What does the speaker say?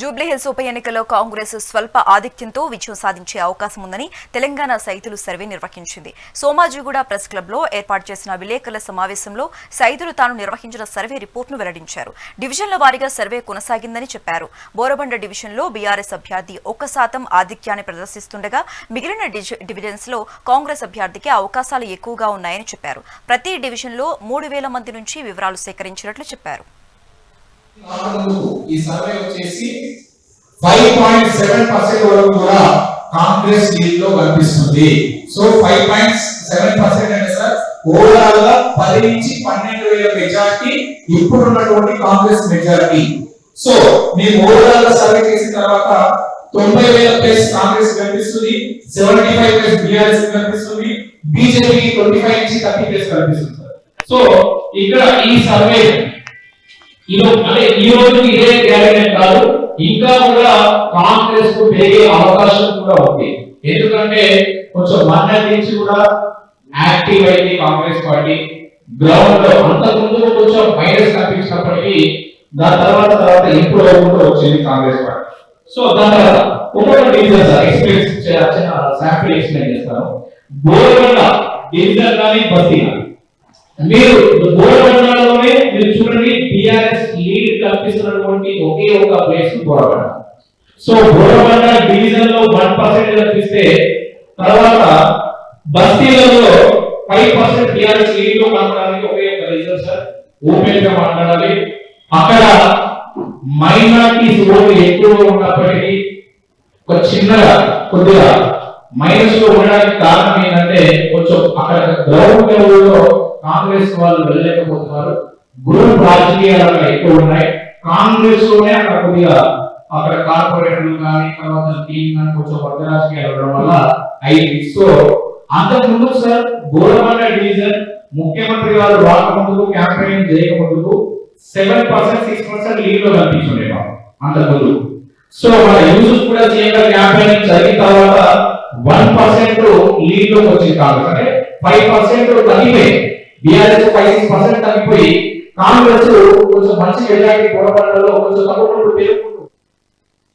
జూబ్లీహిల్స్ ఉప ఎన్నికలో కాంగ్రెస్ స్వల్ప ఆధిక్యంతో విజయం సాధించే అవకాశం ఉందని తెలంగాణ సైతులు సర్వే నిర్వహించింది. సోమాజిగూడ ప్రెస్ క్లబ్లో ఏర్పాటు చేసిన విలేకరుల సమావేశంలో సైదులు తాను నిర్వహించిన సర్వే రిపోర్టును వెల్లడించారు. డివిజన్ల వారీగా సర్వే కొనసాగిందని చెప్పారు. బోరబండ డివిజన్లో బీఆర్ఎస్ అభ్యర్థి ఒక్క శాతం ఆధిక్యాన్ని ప్రదర్శిస్తుండగా మిగిలిన డివిజన్స్లో డివిజన్స్లో కాంగ్రెస్ అభ్యర్థికి అవకాశాలు ఎక్కువగా ఉన్నాయని చెప్పారు. ప్రతి డివిజన్లో మూడు వేల మంది నుంచి వివరాలు సేకరించినట్లు చెప్పారు. ఈ సర్వే వచ్చేసి ఫైవ్ పాయింట్ సెవెన్ పర్సెంట్ వరకు కూడా కాంగ్రెస్ లీడ్లో కనిపిస్తుంది. So five point seven percent అంటే సార్ ఓవరాల్గా పది నుంచి పన్నెండు వేల మెజార్టీ ఇప్పుడున్నటువంటి కాంగ్రెస్ మెజారిటీ. సో మేము ఓవరాల్గా సర్వే చేసిన తర్వాత తొంభై వేల ప్లస్ కాంగ్రెస్ కనిపిస్తుంది సెవెంటీ ఫైవ్ ప్లస్ బీఆర్ఎస్ కనిపిస్తుంది బీజేపీ ట్వంటీ ఫైవ్ నుంచి థర్టీ ప్లస్ కనిపిస్తుంది సో ఇక్కడ ఈ సర్వే ఈ రోజు ఈ రోజు ఇదే క్యాబినెట్ కాదు ఇంకా కూడా కాంగ్రెస్కు పెరిగే అవకాశం కూడా ఉంది. ఎందుకంటే కొంచెం మొన్నటి నుంచి కూడా యాక్టివ్ అయింది కాంగ్రెస్ పార్టీ. గ్రౌండ్లో అంతకు ముందు కొంచెం మైనస్ కనిపించినప్పటికీ దాని తర్వాత తర్వాత ఇంప్రూవ్ అవ్వకుండా వచ్చింది కాంగ్రెస్ పార్టీ. సో దాని తర్వాత ఒక్కొక్క డివిజన్ సార్ చిన్న శాంపిల్ ఎక్స్ప్లెయిన్ చేస్తాను. బోర్గండ డివిజన్ కానీ బస్తీ కానీ మీరు బోరబండలోనే కల్పిస్తున్నటువంటి ఒకే ఒక ప్లేస్ బోరబండ సో బోరబండ డివిజన్లో వన్ పర్సెంట్ కనిపిస్తే తర్వాత బస్తీలలో ఫైవ్ పర్సెంట్ టీఆర్ఎస్ లీడ్లో కనపడానికి ఒకే ఒక రీజన్ సార్ ఓపెన్గా మాట్లాడాలి. అక్కడ మైనార్టీస్ ఓట్లు ఎక్కువగా ఉన్నప్పటికీ ఒక చిన్నగా కొద్దిగా మైనస్లో ఉండడానికి కారణం ఏంటంటే కొంచెం అక్కడ గ్రౌండ్ లెవెల్లో కాంగ్రెస్ వాళ్ళు వెళ్ళలేకపోతున్నారు. గ్రూప్ రాజకీయాలు అక్కడ ఎక్కువ ఉన్నాయి. కాంగ్రెస్లోనే అక్కడ కొద్దిగా అక్కడ కార్పొరేటర్లు కానీ తర్వాత టీం కానీ కొంచెం వర్గ రాజకీయాలు ఉండడం వల్ల అయింది సో అంతకు ముందు సార్ గోరమండ డివిజన్ ముఖ్యమంత్రి గారు రాకముందు క్యాంపెయిన్ చేయకముందు సెవెన్ పర్సెంట్ సిక్స్ పర్సెంట్ లీడ్లో కనిపించుండేవారు అంతకుముందు సో మన యూసఫ్ కూడా చేయగల క్యాంపెయిన్ జరిగిన తర్వాత వన్ పర్సెంట్ లీడ్లోకి వచ్చింది కాదు అంటే ఫైవ్ పర్సెంట్ తగ్గిపోయి బీఆర్ఎస్ ఫైవ్ సిక్స్ పర్సెంట్ తగ్గిపోయి కాంగ్రెస్ కొంచెం మంచి మెజారిటీ పోరాటాలలో కొంచెం తప్పుడు పేరు